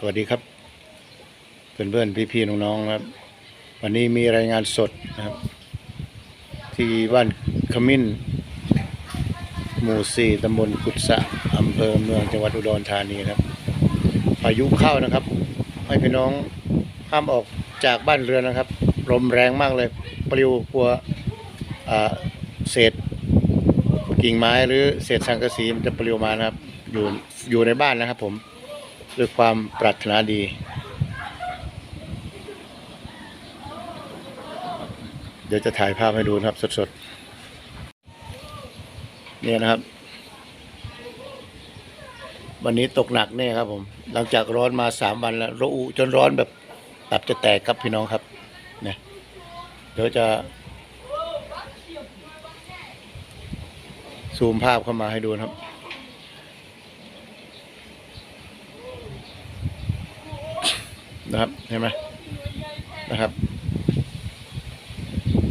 สวัสดีครับ เพื่อนๆพี่ๆน้องๆครับ วันนี้มีรายงานสดนะครับ ที่บ้านขมิ้น หมู่สี่ตำบลกุศะอำเภอเมืองจังหวัดอุดรธานีครับพายุเข้านะครับ ให้พี่น้องห้ามออกจากบ้านเรือนนะครับ ลมแรงมากเลยปลิวกลัวเศษกิ่งไม้หรือเศษสังกะสีมันจะปลิวมานะครับ อยู่อยู่ในบ้านนะครับผม ด้วยความปรารถนาดี เดี๋ยวจะถ่ายภาพให้ดูนะครับสดๆ เนี่ยนะครับ วันนี้ตกหนักเนี่ยครับผม หลังจากร้อนมาสามวันแล้วร้อนจนร้อนแบบตับจะแตกครับพี่น้องครับเนี่ยเดี๋ยวจะซูมภาพเข้ามาให้ดูนะครับ นะครับเห็นไหมนะครับ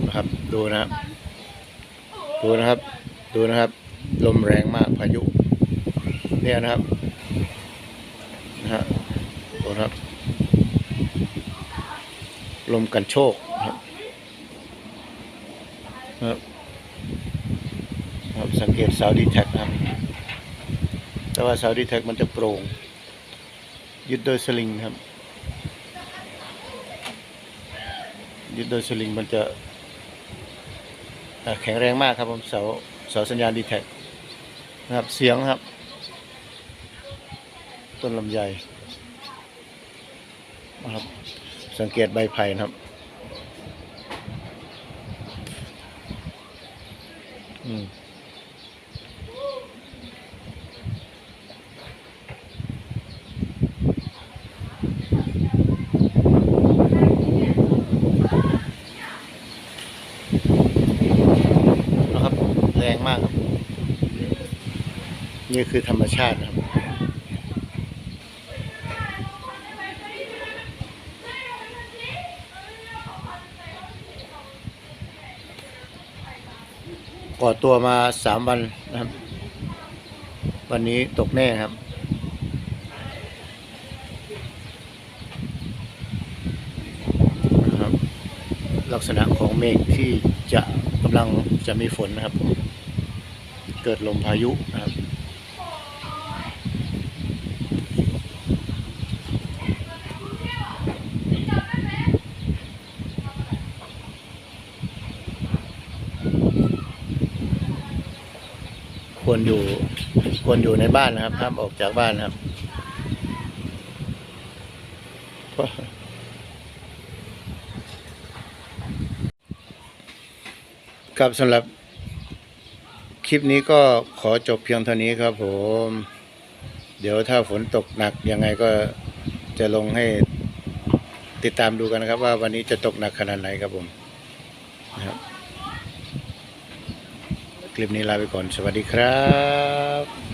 นะครับ ดูนะครับ ดูนะครับ ดูนะครับ ลมแรงมากพายุ เนี่ยนะครับ นะฮะดูนะครับ ลมกันโชกนะครับนะครับครับสังเกตเสาดีแท็กนะครับ แต่ว่าเสาดีแท็กมันจะโปร่ง ยึดโดยสลิงครับ ยึดโดยสลิงมันจะแข็งแรงมากครับผมเสาเสาสัญญาณดีแท็กนะครับเสียงครับ ต้นลำไยนะครับสังเกตใบไผ่นะครับอืมนะครับ แรง มากครับ นี่คือธรรมชาติครับ ก่อตัวมาสามวันนะครับ วันนี้ตกแน่ครับนะครับลักษณะของเมฆที่จะกำลังจะมีฝนนะครับ เกิดลมพายุนะครับควรอยู่ควรอยู่ในบ้านนะครับห้ามออกจากบ้านนะครับครับสำหรับ คลิปนี้ก็ขอจบเพียงเท่านี้ครับผม เดี๋ยวถ้าฝนตกหนักยังไงก็จะลงให้ติดตามดูกันนะครับ ว่าวันนี้จะตกหนักขนาดไหนครับผมนะครับคลิปนี้ลาไปก่อนสวัสดีครับ